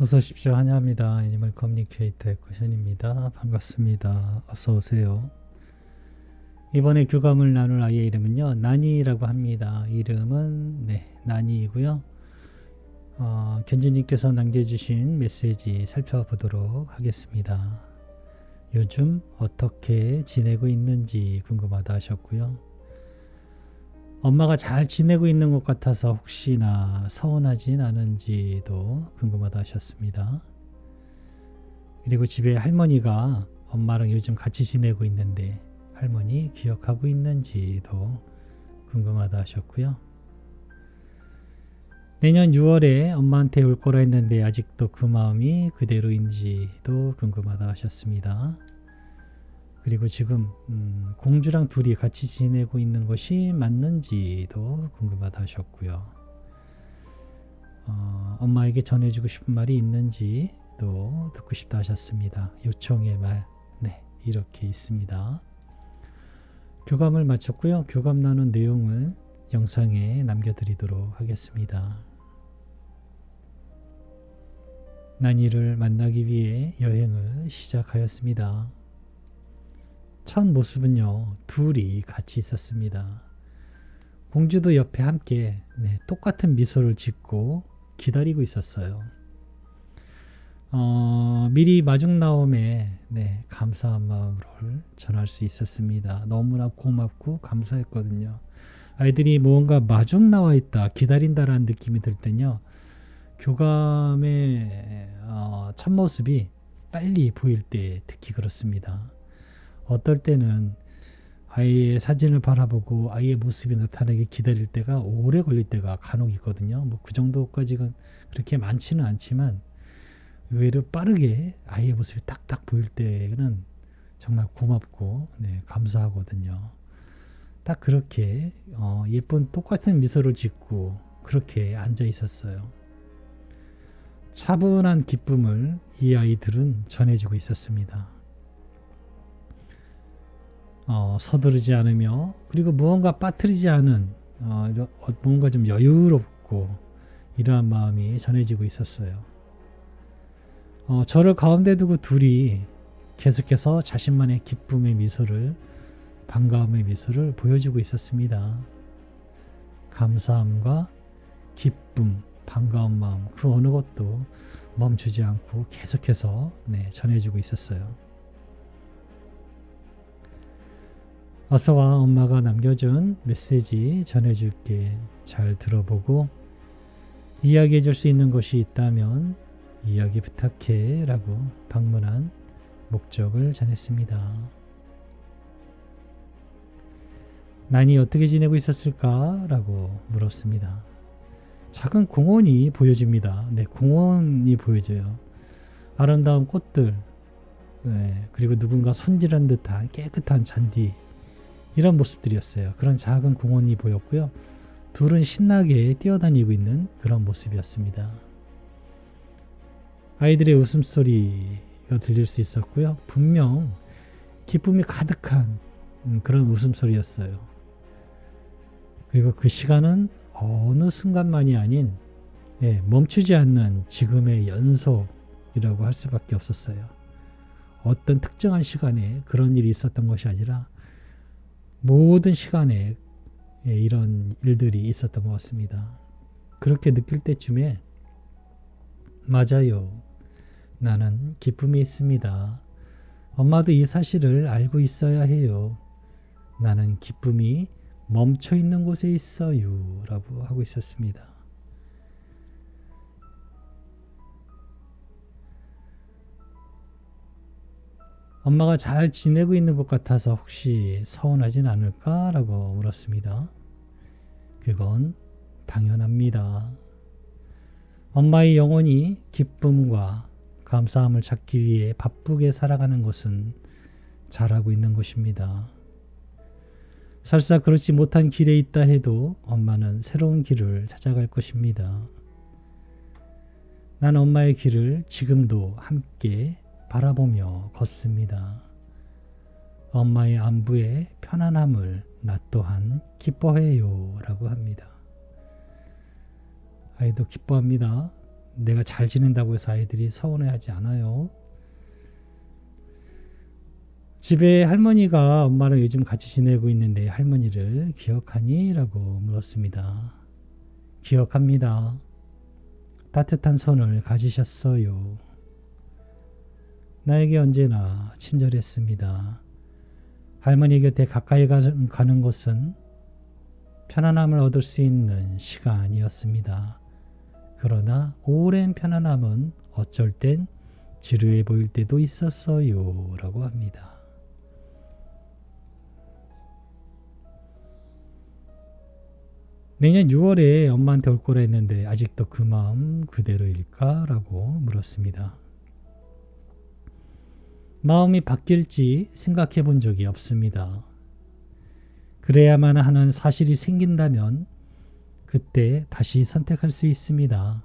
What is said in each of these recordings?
어서 오십시오. 환영합니다. 애니멀 커뮤니케이터의 코션입니다. 반갑습니다. 어서 오세요. 이번에 교감을 나눌 아이의 이름은요. 나니라고 합니다. 이름은 네, 나니이고요. 어, 견주님께서 남겨주신 메시지 살펴보도록 하겠습니다. 요즘 어떻게 지내고 있는지 궁금하다 하셨고요. 엄마가 잘 지내고 있는 것 같아서 혹시나 서운하진 않은지도 궁금하다 하셨습니다. 그리고 집에 할머니가 엄마랑 요즘 같이 지내고 있는데 할머니 기억하고 있는지도 궁금하다 하셨고요. 내년 6월에 엄마한테 올 거라 했는데 아직도 그 마음이 그대로인지도 궁금하다 하셨습니다. 그리고 지금 음, 공주랑 둘이 같이 지내고 있는 것이 맞는지도 궁금하다 하셨고요. 어, 엄마에게 전해주고 싶은 말이 있는지도 듣고 싶다 하셨습니다. 요청의 말, 네 이렇게 있습니다. 교감을 마쳤고요. 교감 나눈 내용을 영상에 남겨드리도록 하겠습니다. 난이를 만나기 위해 여행을 시작하였습니다. 첫 모습은요, 둘이 같이 있었습니다. 공주도 옆에 함께 네, 똑같은 미소를 짓고 기다리고 있었어요. 어, 미리 마중 나옴에 네, 감사한 마음을 전할 수 있었습니다. 너무나 고맙고 감사했거든요. 아이들이 무언가 마중 나와 있다, 기다린다라는 느낌이 들 때는요, 교감의 어, 첫 모습이 빨리 보일 때 특히 그렇습니다. 어떨 때는 아이의 사진을 바라보고 아이의 모습이 나타나게 기다릴 때가 오래 걸릴 때가 간혹 있거든요. 뭐 그 정도까지는 그렇게 많지는 않지만 의외로 빠르게 아이의 모습이 딱딱 보일 때는 정말 고맙고 네, 감사하거든요. 딱 그렇게 어, 예쁜 똑같은 미소를 짓고 그렇게 앉아 있었어요. 차분한 기쁨을 이 아이들은 전해주고 있었습니다. 어, 서두르지 않으며 그리고 무언가 빠뜨리지 않은 어, 뭔가 좀 여유롭고 이러한 마음이 전해지고 있었어요. 어, 저를 가운데 두고 둘이 계속해서 자신만의 기쁨의 미소를 반가움의 미소를 보여주고 있었습니다. 감사함과 기쁨, 반가운 마음 그 어느 것도 멈추지 않고 계속해서 네, 전해주고 있었어요. 어서와 엄마가 남겨준 메시지 전해줄게. 잘 들어보고 이야기해 줄 수 있는 것이 있다면 이야기 부탁해 라고 방문한 목적을 전했습니다. 난이 어떻게 지내고 있었을까? 라고 물었습니다. 작은 공원이 보여집니다. 네, 공원이 보여져요. 아름다운 꽃들, 네, 그리고 누군가 손질한 듯한 깨끗한 잔디, 이런 모습들이었어요. 그런 작은 공원이 보였고요. 둘은 신나게 뛰어다니고 있는 그런 모습이었습니다. 아이들의 웃음소리가 들릴 수 있었고요. 분명 기쁨이 가득한 음, 그런 웃음소리였어요. 그리고 그 시간은 어느 순간만이 아닌 예, 멈추지 않는 지금의 연속이라고 할 수밖에 없었어요. 어떤 특정한 시간에 그런 일이 있었던 것이 아니라 모든 시간에 예, 이런 일들이 있었던 것 같습니다. 그렇게 느낄 때쯤에 맞아요. 나는 기쁨이 있습니다. 엄마도 이 사실을 알고 있어야 해요. 나는 기쁨이 멈춰 있는 곳에 있어요. 라고 하고 있었습니다. 엄마가 잘 지내고 있는 것 같아서 혹시 서운하진 않을까라고 물었습니다. 그건 당연합니다. 엄마의 영혼이 기쁨과 감사함을 찾기 위해 바쁘게 살아가는 것은 잘하고 있는 것입니다. 설사 그렇지 못한 길에 있다 해도 엄마는 새로운 길을 찾아갈 것입니다. 난 엄마의 길을 지금도 함께 바라보며 걷습니다. 엄마의 안부에 편안함을 나 또한 기뻐해요. 라고 합니다. 아이도 기뻐합니다. 내가 잘 지낸다고 해서 아이들이 서운해하지 않아요. 집에 할머니가 엄마랑 요즘 같이 지내고 있는데 할머니를 기억하니? 라고 물었습니다. 기억합니다. 따뜻한 손을 가지셨어요. 나에게 언제나 친절했습니다. 할머니 곁에 가까이 가는 것은 편안함을 얻을 수 있는 시간이었습니다. 그러나 오랜 편안함은 어쩔 땐 지루해 보일 때도 있었어요. 라고 합니다. 내년 6월에 엄마한테 올 거라 했는데 아직도 그 마음 그대로일까? 라고 물었습니다. 마음이 바뀔지 생각해 본 적이 없습니다. 그래야만 하는 사실이 생긴다면 그때 다시 선택할 수 있습니다.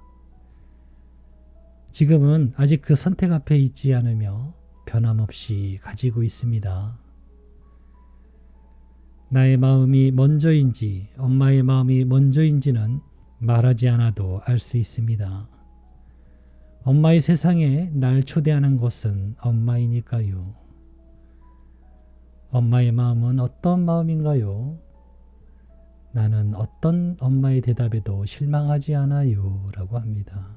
지금은 아직 그 선택 앞에 있지 않으며 변함없이 가지고 있습니다. 나의 마음이 먼저인지 엄마의 마음이 먼저인지는 말하지 않아도 알 수 있습니다. 엄마의 세상에 날 초대하는 것은 엄마이니까요. 엄마의 마음은 어떤 마음인가요? 나는 어떤 엄마의 대답에도 실망하지 않아요. 라고 합니다.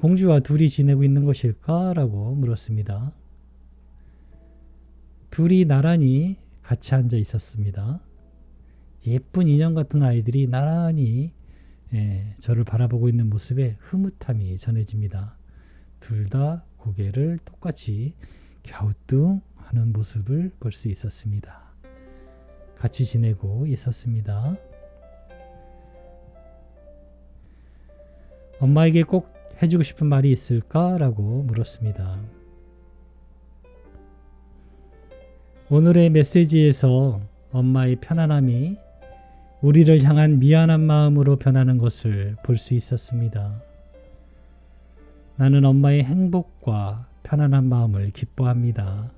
공주와 둘이 지내고 있는 것일까? 라고 물었습니다. 둘이 나란히 같이 앉아 있었습니다. 예쁜 인형 같은 아이들이 나란히 예, 저를 바라보고 있는 모습에 흐뭇함이 전해집니다. 둘 다 고개를 똑같이 갸우뚱 하는 모습을 볼 수 있었습니다. 같이 지내고 있었습니다. 엄마에게 꼭 해주고 싶은 말이 있을까 라고 물었습니다. 오늘의 메시지에서 엄마의 편안함이 우리를 향한 미안한 마음으로 변하는 것을 볼 수 있었습니다. 나는 엄마의 행복과 편안한 마음을 기뻐합니다.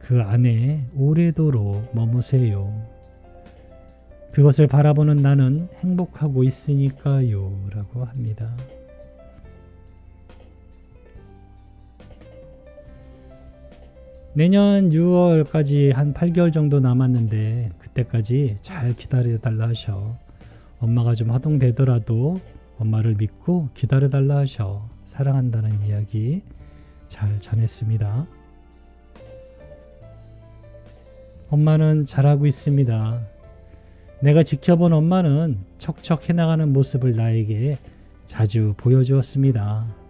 그 안에 오래도록 머무세요. 그것을 바라보는 나는 행복하고 있으니까요. 라고 합니다. 내년 6월까지 한 8개월 정도 남았는데 그때까지 잘 기다려 달라 하셔. 엄마가 좀 허둥대더라도 엄마를 믿고 기다려 달라 하셔. 사랑한다는 이야기 잘 전했습니다. 엄마는 잘하고 있습니다. 내가 지켜본 엄마는 척척 해나가는 모습을 나에게 자주 보여주었습니다.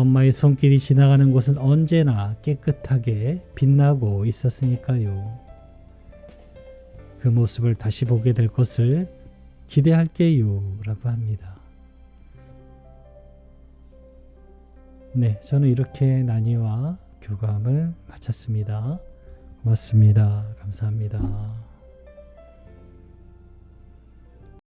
엄마의 손길이 지나가는 곳은 언제나 깨끗하게 빛나고 있었으니까요. 그 모습을 다시 보게 될 것을 기대할게요. 라고 합니다. 네, 저는 이렇게 난이와 교감을 마쳤습니다. 고맙습니다. 감사합니다.